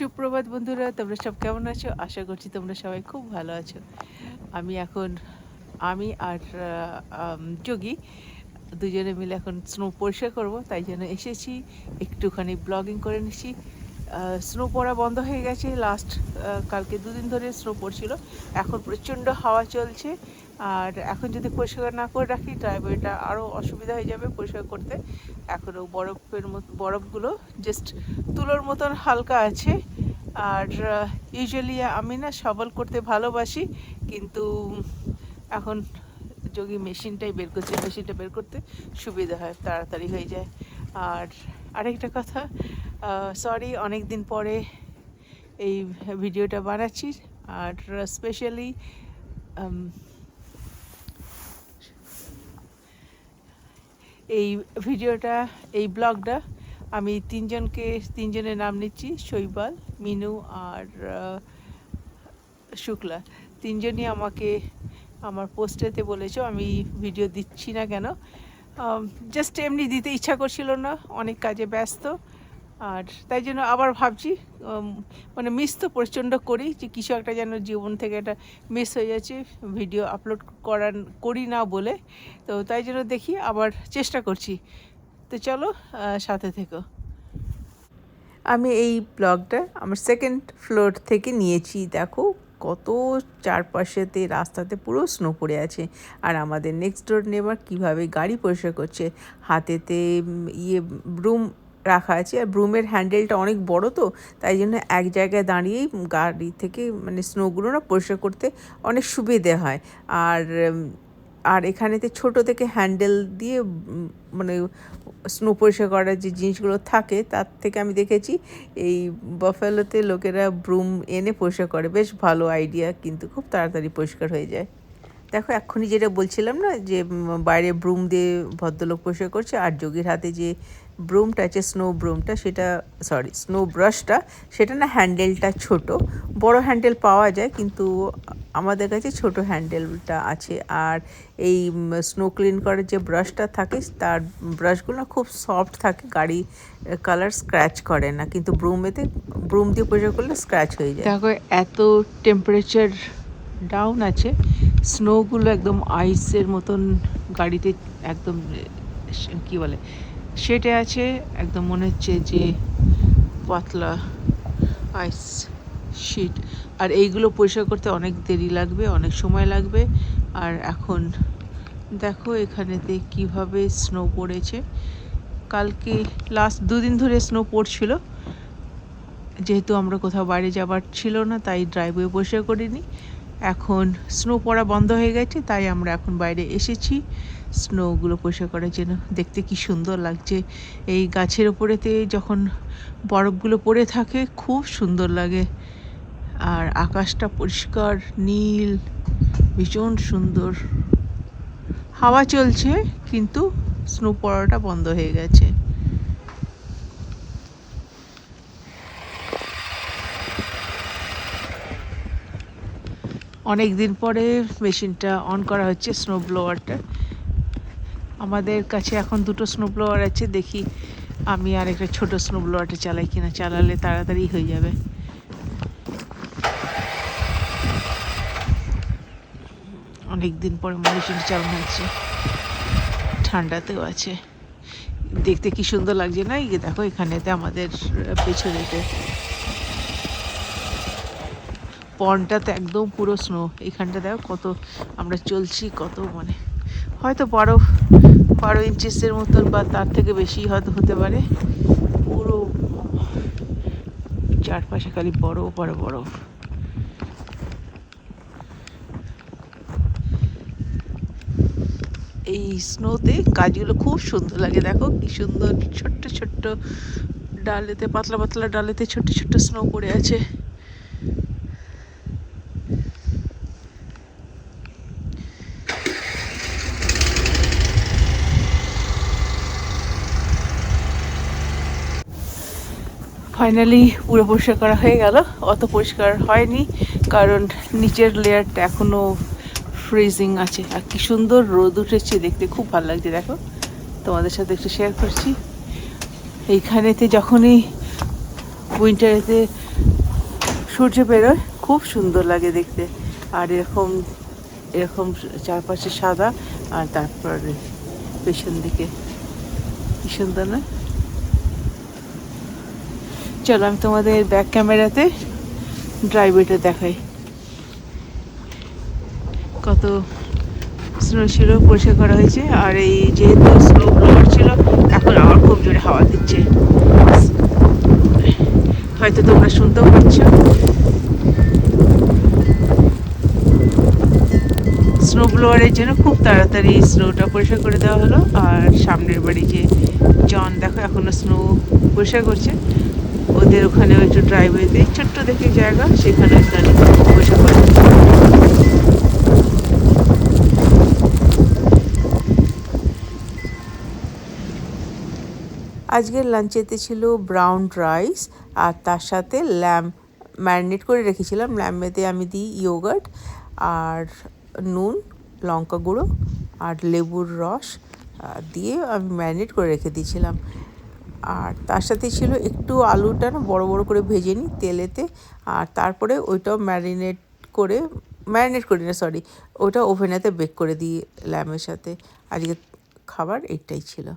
সুপ্রভাত বন্ধুরা, তোমরা সব কেমন আছো? আশা করছি তোমরা সবাই খুব ভালো আছো। আমি এখন, আমি আর যোগী দুজনে মিলে এখন স্নো পরিষ্কার করব, তাই জন্য এসেছি। একটুখানি ব্লগিং করে নিচ্ছি স্নো পড়া বন্ধ হয়ে গেছে। লাস্ট কালকে দুদিন ধরে স্নো পড়ছিল। এখন প্রচণ্ড হাওয়া চলছে। আর এখন যদি পরিষ্কার না করে রাখি ড্রাইভারটা আরও অসুবিধা হয়ে যাবে পরিষ্কার করতে। এখনও বরফের মতো, বরফগুলো জাস্ট তুলোর মতন হালকা আছে। আর ইউজুয়ালি আমি না সবল করতে ভালোবাসি, কিন্তু এখন যোগী মেশিনটাই বের করছে, মেশিনটা বের করতে সুবিধা হয়, তাড়াতাড়ি হয়ে যায়। আর আরেকটা কথা সরি অনেক দিন পরে এই ভিডিওটা বানাচ্ছি। আর স্পেশালি এই ভিডিওটা, এই ব্লগটা আমি তিনজনকে, তিনজনের নাম নিচ্ছি, শৈবাল, মিনু আর শুক্লা। তিনজনই আমাকে আমার পোস্টেতে বলেছ, আমি ভিডিও দিচ্ছি না কেন? জাস্ট এমনি দিতে ইচ্ছা করছিল না, অনেক কাজে ব্যস্ত। আর তাই জন্য আবার ভাবছি মানে মিস তো প্রচণ্ড করি যে কিছু একটা যেন জীবন থেকে একটা মিস হয়ে যাচ্ছে ভিডিও আপলোড করার করি না বলে। তো তাই জন্য দেখি, আবার চেষ্টা করছি। তো চলো সাথে থেকো। আমি এই ব্লগটা আমার সেকেন্ড ফ্লোর থেকে নিয়েছি, দেখো কত চারপাশেতে, রাস্তাতে পুরো স্নো পড়ে আছে। আর আমাদের নেক্সট ডোর নেবার কীভাবে গাড়ি পরিষ্কার করছে, হাতেতে ইয়ে ব্রুম রাখা আছে। আর ব্রুমের হ্যান্ডেলটা অনেক বড় তো, তাই জন্য এক জায়গায় দাঁড়িয়েই গাড়ি থেকে মানে স্নোগুলো না পরিষ্কার করতে অনেক সুবিধে হয়। আর আর এখানেতে ছোট থেকে হ্যান্ডেল দিয়ে মানে স্নো পরিষ্কার করার যে জিনিসগুলো থাকে, তার থেকে আমি দেখেছি, এই বাফেলোতে লোকেরা ব্রুম এনে পরিষ্কার করে। বেশ ভালো আইডিয়া কিন্তু খুব তাড়াতাড়ি পরিষ্কার হয়ে যায়। দেখো, এক্ষুনি যেটা বলছিলাম না, যে বাইরে ব্রুম দিয়ে ভদ্রলোক পরিষ্কার করছে, আর যোগীর হাতে যে ব্রুমটা আছে স্নো ব্রুমটা সেটা সরি স্নো ব্রাশটা সেটা না হ্যান্ডেলটা ছোট। বড় হ্যান্ডেল পাওয়া যায়, কিন্তু আমাদের কাছে ছোট হ্যান্ডেলটা আছে। আর এই স্নো ক্লিন করার যে ব্রাশটা থাকে, তার ব্রাশগুলো খুব সফট থাকে, গাড়ি কালার স্ক্র্যাচ করে না। কিন্তু ব্রুমেতে ব্রুম দিয়ে পরিষ্কার করলে স্ক্র্যাচ হয়ে যায়। দেখো, এত টেম্পারেচার ডাউন আছে স্নোগুলো একদম আইসের মতন গাড়িতে একদম কি বলে সেটে আছে, একদম মনে হচ্ছে যে পাতলা আইস শিট আর এইগুলো পরিষ্কার করতে অনেক দেরি লাগবে, অনেক সময় লাগবে। আর এখন দেখো এখানেতে কীভাবে স্নো পড়েছে। কালকে লাস্ট দুদিন ধরে স্নো পড়ছিল। যেহেতু আমরা কোথাও বাইরে যাবার ছিল না, তাই ড্রাইভওয়ে পরিষ্কার করিনি। এখন স্নো পড়া বন্ধ হয়ে গেছে, তাই আমরা এখন বাইরে এসেছি। স্নোগুলো পরিষ্কার করার জন্য। দেখতে কি সুন্দর লাগছে। এই গাছের ওপরেতে যখন বরফগুলো পড়ে থাকে, খুব সুন্দর লাগে। আর আকাশটা পরিষ্কার, নীল, ভীষণ সুন্দর। হাওয়া চলছে, কিন্তু স্নো পড়াটা বন্ধ হয়ে গেছে। অনেক দিন পরে মেশিনটা অন করা হচ্ছে স্নো ব্লোয়ারটা আমাদের কাছে এখন দুটো স্নো ব্লোয়ার আছে, দেখি আমি আর একটা ছোটো স্নো ব্লোয়ারটা চালাই কিনা, চালালে তাড়াতাড়ি হয়ে যাবে। অনেক দিন পরে মেশিনটা চালানো হচ্ছে। ঠান্ডাতেও আছে। দেখতে কি সুন্দর লাগছে না? এই দেখো, এখানেতে আমাদের পেছনেতে। পনটাতে একদম পুরো স্নো এখানটা দেখো কত আমরা চলছি, কত মানে হয়তো বারো বারো ইঞ্চিসের মতন বা তার থেকে বেশি হয়তো হতে পারে। পুরো চারপাশে খালি বরফ বড় বরফ। এই স্নোতে গাছগুলো খুব সুন্দর লাগে, দেখো কি সুন্দর ছোট্ট ছোট্ট ডালেতে, পাতলা পাতলা ডালেতে ছোট্ট ছোট্ট স্নো পড়ে আছে। ফাইনালি পুরো পরিষ্কার করা হয়ে গেল। অত পরিষ্কার হয়নি, কারণ নিচের লেয়ারটা এখনও ফ্রিজিং আছে। আর কি সুন্দর রোদ উঠেছে দেখতে, খুব ভালো লাগছে, দেখো। তোমাদের সাথে একটু শেয়ার করছি। এইখানেতে যখনই উইন্টারেতে সূর্য বেরোয়, খুব সুন্দর লাগে দেখতে। আর এরকম এরকম চারপাশে সাদা, আর তারপরে পেছন দিকে। কি সুন্দর না? চলো আমি তোমাদের ব্যাক ক্যামেরাতে ড্রাইভওয়েটা দেখাই। কত স্নো ছিল, পরিষ্কার করা হয়েছে। আর এই যেহেতু স্নো ব্লোয়ার ছিল, এখন আবার খুব জোরে হাওয়া দিচ্ছে। হয়তো তোমরা শুনতেও পাচ্ছ। স্নো ব্লোয়ারের জন্য খুব তাড়াতাড়ি স্নোটা পরিষ্কার করে দেওয়া হলো। আর সামনের বাড়ি যে জন দেখো এখনও স্নো পরিষ্কার করছে। ওদের ওখানে একটু ড্রাইভওয়েতে ছোট্ট দেখে জায়গা, সেখানে পরিষ্কার করে আজকের লাঞ্চেতে ছিল ব্রাউন রাইস আর তার সাথে ল্যাম ম্যারিনেট করে রেখেছিলাম। ল্যামেতে আমি দিই ইয়োগার্ট আর নুন, লঙ্কা গুঁড়ো আর লেবুর রস দিয়ে আমি ম্যারিনেট করে রেখে দিয়েছিলাম। আর তার সাথে ছিল একটু আলুটা না বড় বড় করে ভেজে নিই তেলেতে, আর তারপরে ওইটাও ম্যারিনেট করে, ম্যারিনেট করি না সরি ওটা ওভেনেতে বেক করে দিই ল্যামের সাথে। আজকে খাবার এইটাই ছিল।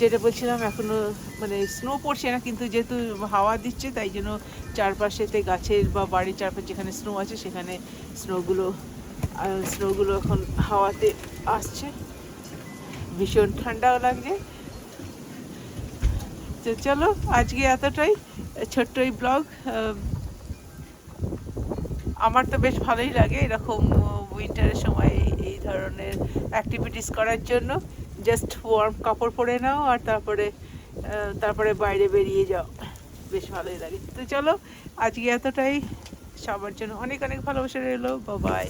যেটা বলছিলাম, এখনও মানে স্নো পড়ছে না, কিন্তু যেহেতু হাওয়া দিচ্ছে, তাই জন্য চারপাশেতে গাছের বা বাড়ির চারপাশে যেখানে স্নো আছে, সেখানে স্নোগুলো স্নোগুলো এখন হাওয়াতে আসছে। ভীষণ ঠান্ডাও লাগছে। তো চলো, আজকে এতটাই। ছোট্ট এই ব্লগ আমার তো বেশ ভালোই লাগে এরকম উইন্টারের সময় এই- ধরনের অ্যাক্টিভিটিস করার জন্য। জাস্ট ওয়ার্ম কাপড় পরে নাও আর তারপরে তারপরে বাইরে বেরিয়ে যাও। বেশ ভালোই লাগে। তো চলো, আজকে এতটাই। সবার জন্য অনেক অনেক ভালোবাসা রইল। বাই